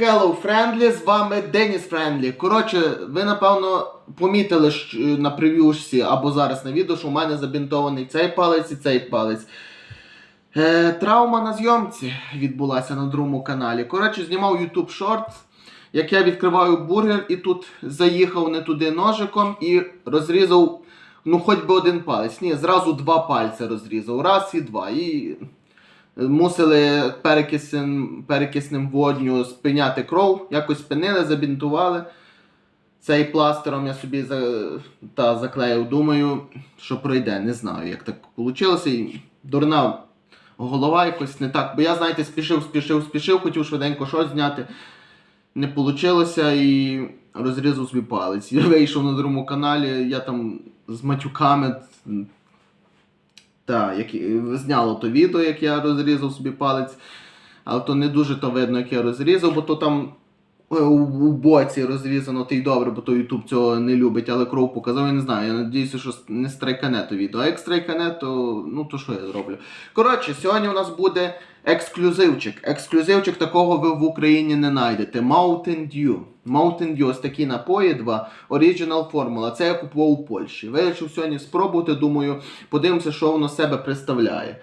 Hello Friendly, з вами Деніс Френдлі. Коротше, ви напевно помітили що, на прев'юшці або зараз на відео, що у мене забінтований цей палець і цей палець. Е, травма на зйомці відбулася на другому каналі. Коротше, знімав YouTube Shorts, як я відкриваю бургер і тут заїхав не туди ножиком і розрізав, ну хоч би один палець. Ні, зразу два пальця розрізав. Раз і два. І мусили перекисним, перекисним водню спиняти кров, якось спинили, забінтували. Цей пластером я собі за, та, заклеїв. Думаю, що пройде. Не знаю, як так вийшло. І дурна голова якось не так. Бо я, знаєте, спішив, спішив, спішив, хотів швиденько щось зняти. Не вийшло і розрізав свій палець. Я вийшов на другому каналі, я там з матюками. Так, як зняло то відео, як я розрізав собі палець. Але то не дуже то видно, як я розрізав, бо то там е, у боці розрізано, то й добре, бо то Ютуб цього не любить, але кров показав, я не знаю. Я надіюся, що не страйкане то відео. А як страйкане, то ну то що я зроблю? Коротше, сьогодні у нас буде ексклюзивчик. Ексклюзивчик такого ви в Україні не знайдете. Mountain Dew. Mountain Dew, ось такі напої два. Original формула. Це я купував у Польщі. Вирішив сьогодні спробувати, думаю, подивимося, що воно себе представляє.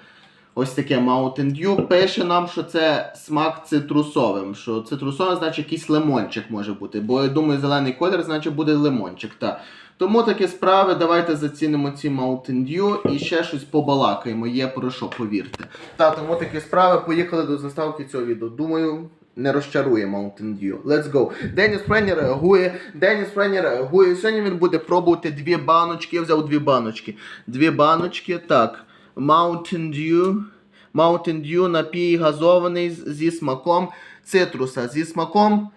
Ось таке Mountain Dew. Пише нам, що це смак цитрусовим. Що цитрусовим, значить якийсь лимончик може бути. Бо я думаю, зелений колір, значить буде лимончик. Та. Тому такі справи, давайте зацінимо ці Mountain Dew і ще щось побалакаємо. Є про що, повірте. Та, тому такі справи. Поїхали до заставки цього відео. Думаю, не розчарує Mountain Dew. Let's go. Деніс Френі реагує. Деніс Френі реагує. Сьогодні він буде пробувати дві баночки. Я взяв дві баночки. Дві баночки. Так. Mountain Dew. Mountain Dew напій газований зі смаком цитруса. Зі смаком.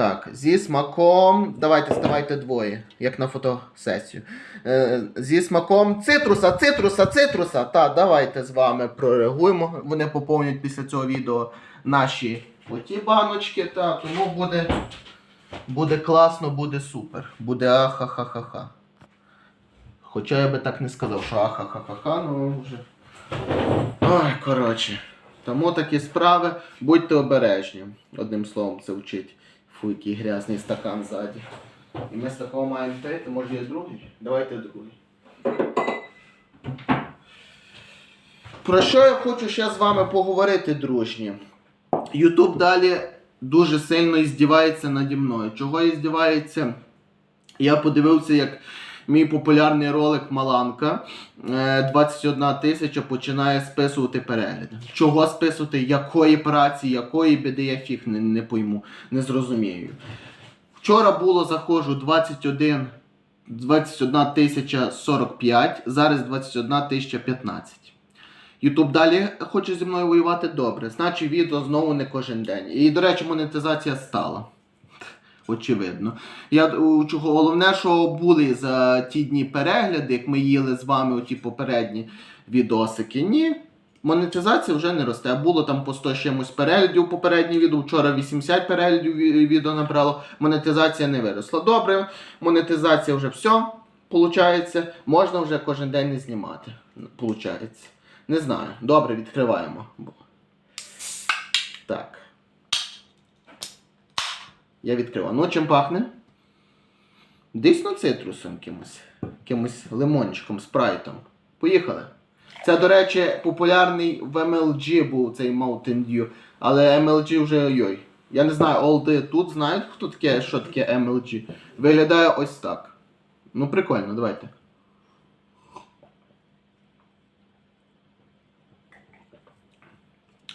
Так, зі смаком. Давайте ставайте двоє, як на фотосесію. Е, зі смаком цитруса, цитруса, цитруса. Так, давайте з вами прореагуємо. Вони поповнять після цього відео наші оті баночки. Так, тому буде, буде класно, буде супер. Буде ахахахаха. Хоча я би так не сказав, що ахахахаха, ну вже. Ой, коротше. Тому такі справи. Будьте обережні. Одним словом, це вчить. Фу, який грязний стакан ззаді. І ми з такого маємо пити. Може є другий? Давайте другий. Про що я хочу ще з вами поговорити, дружні? Ютуб далі дуже сильно іздівається наді мною. Чого іздівається? Я подивився, як мій популярний ролик Маланка е, 21 тисяча починає списувати перегляди. Чого списувати, якої праці, якої біди я фіг не, не пойму, не зрозумію. Вчора було заходжу 21, 21 тисяча 45, зараз 21 тисяча 15. Ютуб далі хоче зі мною воювати добре. Значить, відео знову не кожен день. І, до речі, монетизація стала. Очевидно. Я головне, що були за ті дні перегляди, як ми їли з вами оті попередні відосики. Ні. Монетизація вже не росте. Було там по 100 з чимось переглядів попереднє відео. Вчора 80 переглядів відео набрало. Монетизація не виросла. Добре, монетизація вже все. Получається, можна вже кожен день не знімати. Получається. Не знаю. Добре, відкриваємо. Так. Я відкриваю. Ну, чим пахне? Дійсно цитрусом кимось. Кимось лимончиком, спрайтом. Поїхали. Це, до речі, популярний в MLG був цей Mountain Dew. Але MLG вже ой. Я не знаю, олди тут знають, хто таке, що таке MLG. Виглядає ось так. Ну, прикольно, давайте.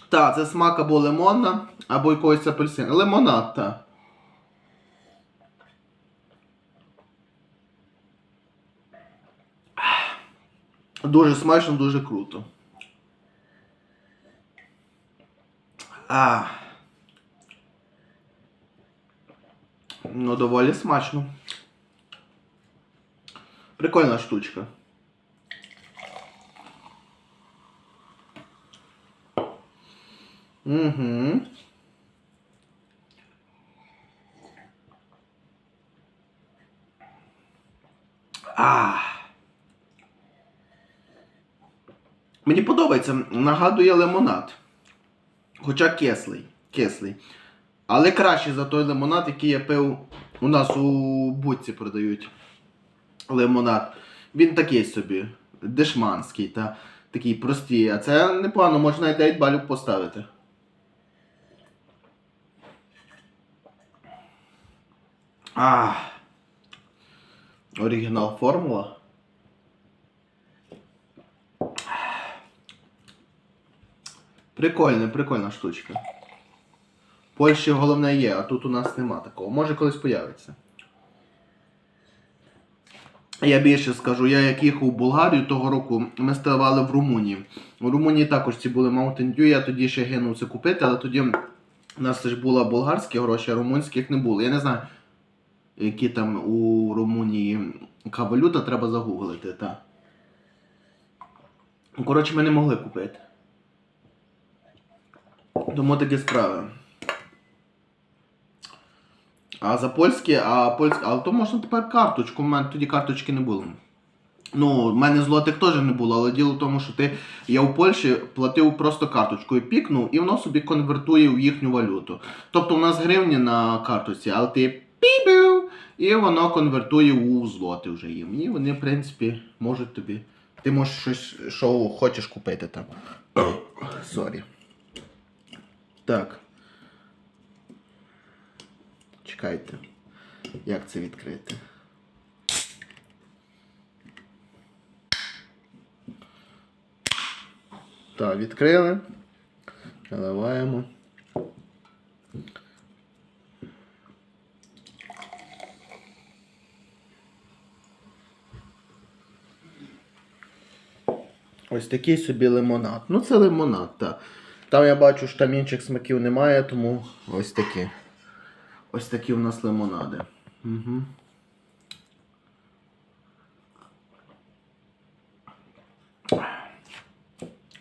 Так, це смак або лимона, або якогось апельсина. Лимонад, так. Дуже смачно, дуже круто. А. Ну, доволі смачно. Прикольна штучка. Угу. А. Мені подобається, нагадує лимонад. Хоча кислий. Кислий. Але краще за той лимонад, який я пив у нас у будці продають. Лимонад. Він такий собі, дешманський, та такий простий. А це непогано, можна навіть 9 балів поставити. А. Оригінал формула. Прикольна, прикольна штучка. В Польщі головне є, а тут у нас нема такого. Може колись появиться. Я більше скажу, я як їхав у Болгарію того року, ми ставали в Румунії. У Румунії також ці були Mountain Dew, я тоді ще гинув це купити, але тоді у нас ж були болгарські гроші, а румунських не було. Я не знаю, які там у Румунії яка валюта, треба загуглити. Та. Коротше, ми не могли купити. Тому такі справи. А за польське, а польське, але то можна тепер карточку. У мене тоді карточки не було. Ну, в мене злотих теж не було, але діло в тому, що ти, я у Польщі платив просто карточкою, пікнув, і воно собі конвертує в їхню валюту. Тобто у нас гривні на карточці, але ти пібів, і воно конвертує у злоти вже їм. І вони, в принципі, можуть тобі. Ти можеш щось, що хочеш купити там. Сорі. Так. Чекайте. Як це відкрити? Так, відкрили. Наливаємо. Ось такий собі лимонад. Ну, це лимонад, так. Там я бачу, що там інших смаків немає, тому ось такі. Ось такі у нас лимонади. Угу.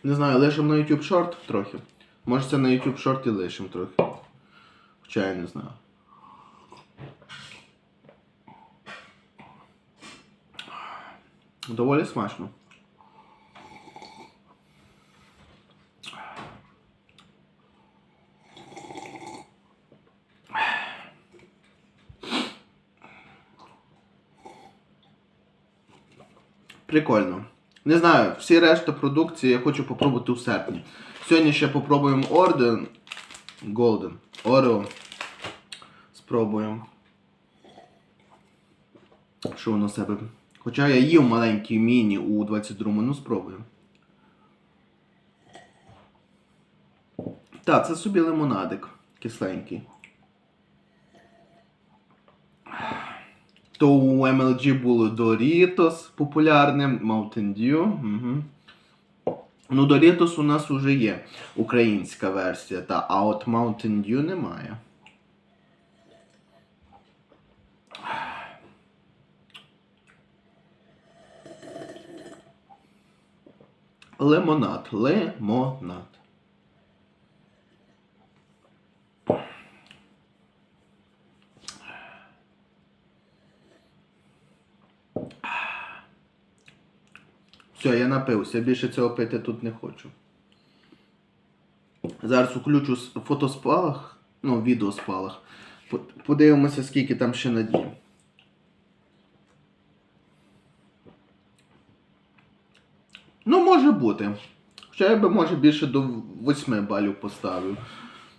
Не знаю, лишимо на YouTube Short трохи. Може це на YouTube Short і лишимо трохи. Хоча я не знаю. Доволі смачно. Прикольно. Не знаю, всі решта продукції я хочу попробувати у серпні. Сьогодні ще попробуємо Орден. Golden. Орео. Спробуємо. Що воно себе. Хоча я їв маленький міні у 22-му, ну спробуємо. Так, це собі лимонадик кисленький. То у MLG було Doritos популярним, Mountain Dew. Угу. Ну, Doritos у нас вже є українська версія, та, а от Mountain Dew немає. Лимонад. Лимонад. Все, я напився, більше цього пити тут не хочу. Зараз включу фотоспалах, ну, відеоспалах. Подивимося, скільки там ще на дні. Ну, може бути. Хоча я би, може, більше до 8 балів поставив.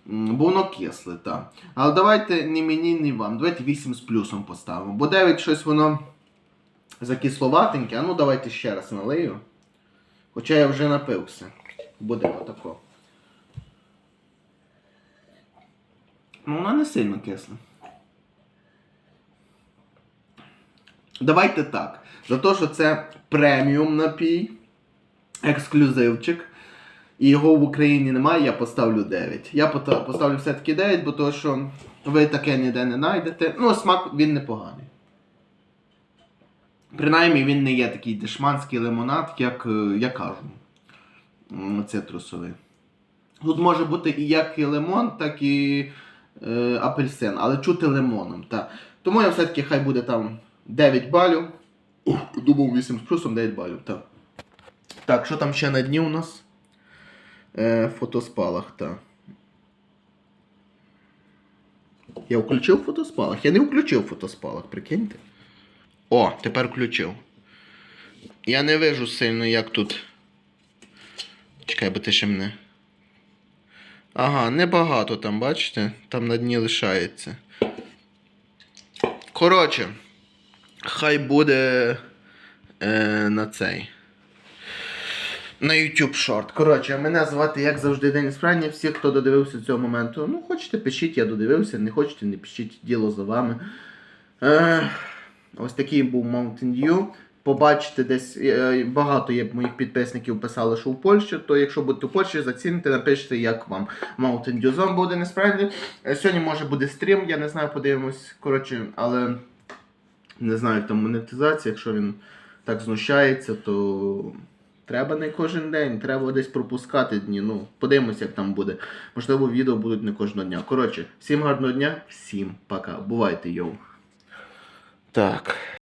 Бо воно кисле, так. Але давайте ні мені, ні вам. Давайте 8 з плюсом поставимо. Бо 9 щось воно закисловатеньке. А ну давайте ще раз налию. Хоча я вже напився. Буде отако. Ну, вона не сильно кисла. Давайте так. За те, що це преміум напій, ексклюзивчик. І його в Україні немає, я поставлю 9. Я поставлю все-таки 9, бо то, що ви таке ніде не знайдете. Ну, смак він непоганий. Принаймні він не є такий дешманський лимонад, як е, я кажу. Цитрусовий. Тут може бути і як і лимон, так і е, апельсин, але чути лимоном. Та. Тому я все-таки хай буде там 9 балів. Думав 8 з плюсом 9 балів. Так, так що там ще на дні у нас? Е, фотоспалах, так. Я включив фотоспалах. Я не включив фотоспалах, прикиньте. О, тепер включив. Я не вижу сильно, як тут. Чекай, бо ти ще мене. Ага, небагато там, бачите? Там на дні лишається. Коротше, хай буде е, на цей. На YouTube Short. Коротше, мене звати, як завжди, Деніс Франі. Всі, хто додивився цього моменту. Ну, хочете, пишіть, я додивився, не хочете, не пишіть, діло за вами. Е, ось такий був Mountain Dew. Побачите десь е, багато є моїх підписників писали, що в Польщі, то якщо будете в Польщі, заціните, напишіть, як вам Mountain Dew Zone буде насправді. Е, Сьогодні може буде стрім, я не знаю, подивимось. Коротше, але не знаю, як там монетизація, якщо він так знущається, то треба не кожен день, треба десь пропускати дні. Ну, подивимось, як там буде. Можливо, відео будуть не кожного дня. Коротше, всім гарного дня, всім пока. Бувайте, йоу. Так.